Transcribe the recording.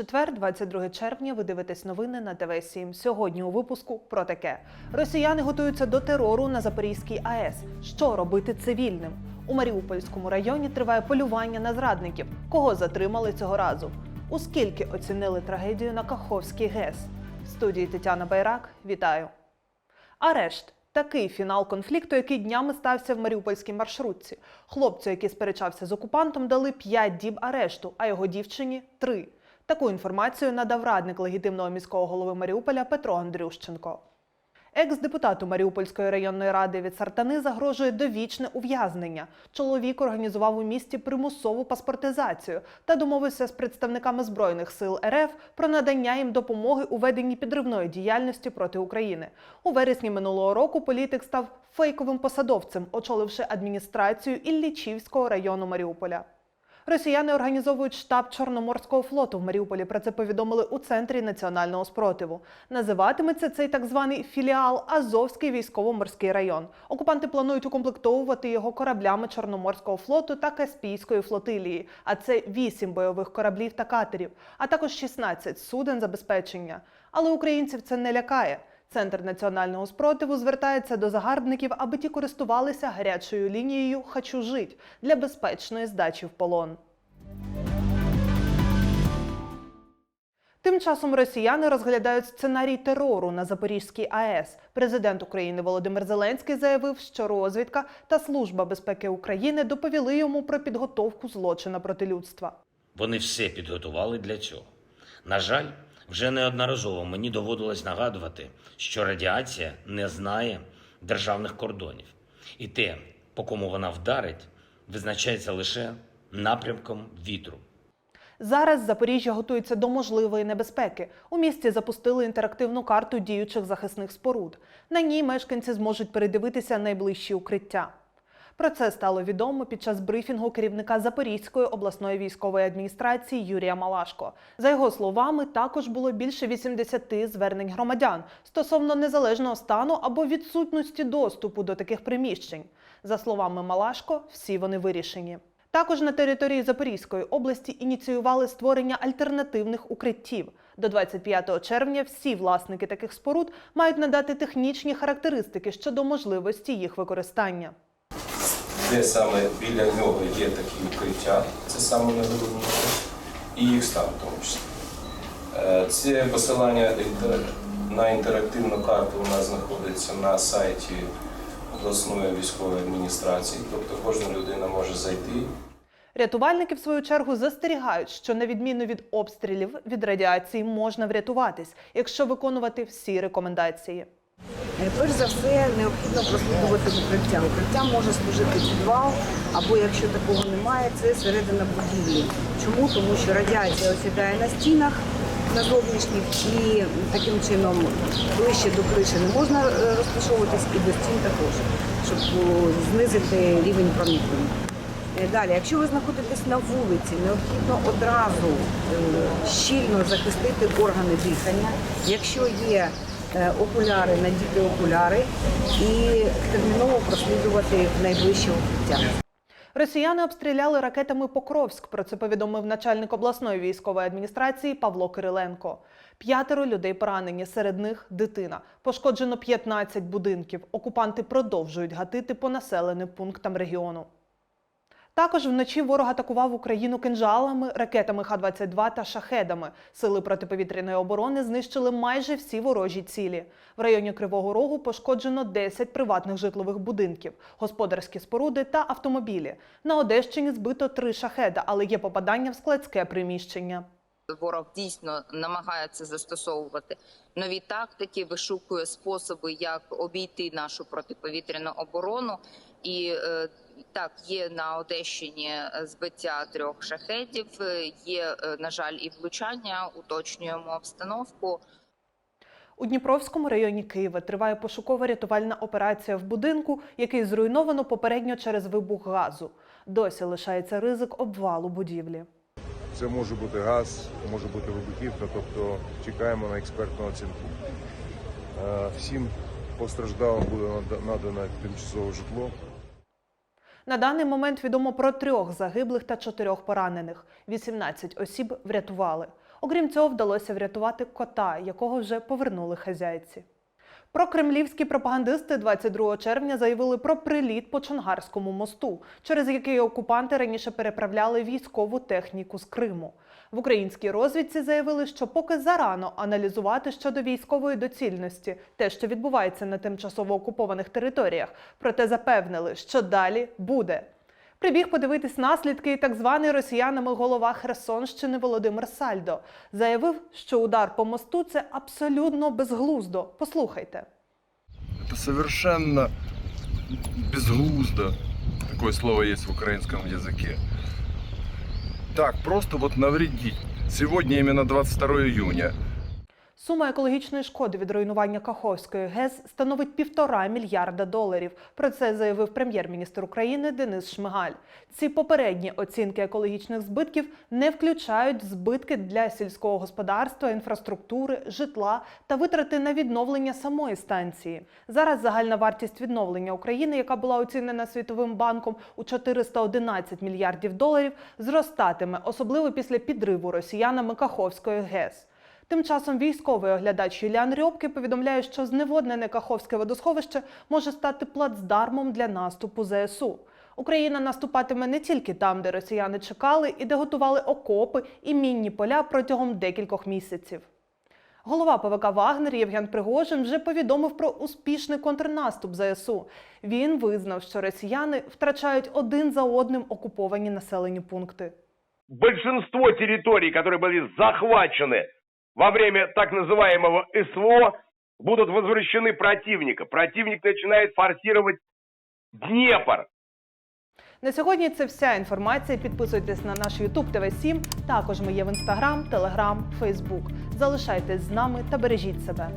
Четвер, 22 червня. Ви дивитесь новини на ТВ 7 Сьогодні у випуску про таке: Росіяни готуються до терору на Запорізькій АЕС. Що робити цивільним? У Маріупольському районі триває полювання на зрадників. Кого затримали цього разу? У скільки оцінили трагедію на Каховській ГЕС? В студії Тетяна Байрак. Вітаю. Арешт такий фінал конфлікту, який днями стався в маріупольській маршрутці. Хлопцю, який сперечався з окупантом, дали 5 діб арешту, а його дівчині 3. Таку інформацію надав радник легітимного міського голови Маріуполя Петро Андрющенко. Екс-депутату Маріупольської районної ради від Сартани загрожує довічне ув'язнення. Чоловік організував у місті примусову паспортизацію та домовився з представниками збройних сил РФ про надання їм допомоги у веденні підривної діяльності проти України. У вересні минулого року політик став фейковим посадовцем, очоливши адміністрацію Іллічівського району Маріуполя. Росіяни організовують штаб Чорноморського флоту в Маріуполі. Про це повідомили у центрі національного спротиву. Називатиметься цей так званий філіал Азовський військово-морський район. Окупанти планують укомплектовувати його кораблями Чорноморського флоту та Каспійської флотилії. А це 8 бойових кораблів та катерів, а також 16 суден забезпечення. Але українців це не лякає. Центр національного спротиву звертається до загарбників, аби ті користувалися гарячою лінією «Хочу жить» для безпечної здачі в полон. Тим часом росіяни розглядають сценарій терору на Запорізькій АЕС. Президент України Володимир Зеленський заявив, що розвідка та Служба безпеки України доповіли йому про підготовку злочина проти людства. Вони все підготували для цього. На жаль, вже неодноразово мені доводилось нагадувати, що радіація не знає державних кордонів, і те, по кому вона вдарить, визначається лише напрямком вітру. Зараз Запоріжжя готується до можливої небезпеки. У місті запустили інтерактивну карту діючих захисних споруд. На ній мешканці зможуть передивитися найближчі укриття. Про це стало відомо під час брифінгу керівника Запорізької обласної військової адміністрації Юрія Малашко. За його словами, також було більше 80 звернень громадян стосовно незалежного стану або відсутності доступу до таких приміщень. За словами Малашко, всі вони вирішені. Також на території Запорізької області ініціювали створення альтернативних укриттів. До 25 червня всі власники таких споруд мають надати технічні характеристики щодо можливості їх використання. Де саме біля нього є такі укриття, це саме найголовніше, і їх стан в тому числі. Е, Це посилання на інтерактивну карту у нас знаходиться на сайті обласної військової адміністрації, тобто кожна людина може зайти Рятувальники, в свою чергу, застерігають, що на відміну від обстрілів від радіації можна врятуватись, якщо виконувати всі рекомендації. Е, Перш за все, необхідно прослідувати укриття. Укриття може служити підвал, або якщо такого немає, це середина будівлі. Чому? Тому що радіація осідає на стінах на зовнішніх і таким чином ближче до криші не можна е, розташовуватись і до стін також, щоб знизити рівень проникнення. Е, Далі, якщо ви знаходитесь на вулиці, необхідно одразу е, щільно захистити органи дихання. Якщо є е, окуляри, надіти окуляри і терміново прослідувати найближче укриття. Росіяни обстріляли ракетами Покровськ. Про це повідомив начальник обласної військової адміністрації Павло Кириленко. П'ятеро людей поранені, серед них дитина. Пошкоджено 15 будинків. Окупанти продовжують гатити по населеним пунктам регіону. Також вночі ворог атакував Україну кинжалами, ракетами Х-22 та шахедами. Сили протиповітряної оборони знищили майже всі ворожі цілі. В районі Кривого Рогу пошкоджено 10 приватних житлових будинків, господарські споруди та автомобілі. На Одещині збито три шахеда, але є попадання в складське приміщення. Ворог дійсно намагається застосовувати нові тактики, вишукує способи, як обійти нашу протиповітряну оборону. І е, так, є на Одещині е, збиття трьох шахедів. е, Є, е, на жаль, і влучання. Уточнюємо обстановку. У Дніпровському районі Києва триває пошукова рятувальна операція в будинку, який зруйновано попередньо через вибух газу. Досі лишається ризик обвалу будівлі. Це може бути газ, може бути вибухівка, тобто чекаємо на експертну оцінку. Всім постраждалим буде нада- надане тимчасове житло. На даний момент відомо про трьох загиблих та чотирьох поранених. 18 осіб врятували. Окрім цього, вдалося врятувати кота, якого вже повернули хазяйці. Прокремлівські пропагандисти 22 червня заявили про приліт по Чонгарському мосту, через який окупанти раніше переправляли військову техніку з Криму. В українській розвідці заявили, що поки зарано аналізувати щодо військової доцільності те, що відбувається на тимчасово окупованих територіях, проте запевнили, що далі буде. Прибіг подивитись наслідки так званий росіянами голова Херсонщини Володимир Сальдо заявив, що удар по мосту це абсолютно безглуздо. Послухайте. Это совершенно безглуздо. Такое слово есть в украинском языке. Так, просто вот навредить. Сегодня именно 22 июня. Сума екологічної шкоди від руйнування Каховської ГЕС становить півтора мільярда доларів. Про це заявив прем'єр-міністр України Денис Шмигаль. Ці попередні оцінки екологічних збитків не включають збитки для сільського господарства, інфраструктури, житла та витрати на відновлення самої станції. Зараз загальна вартість відновлення України, яка була оцінена Світовим банком у 411 мільярдів доларів, зростатиме, особливо після підриву росіянами Каховської ГЕС. Тим часом військовий оглядач Юліан Рьобки повідомляє, що зневоднене Каховське водосховище може стати плацдармом для наступу ЗСУ. Україна наступатиме не тільки там, де росіяни чекали і де готували окопи і мінні поля протягом декількох місяців. Голова ПВК Вагнер Євген Пригожин вже повідомив про успішний контрнаступ ЗСУ. Він визнав, що росіяни втрачають один за одним окуповані населені пункти. большинство территорий, которые были захвачены во время так называемого СВО, будут возвращены противника. Противник начинает форсировать Днепр. На сьогодні це вся інформація. Підписуйтесь на наш YouTube TV 7 Також ми є в Instagram, Telegram, Facebook. Залишайтесь з нами та бережіть себе.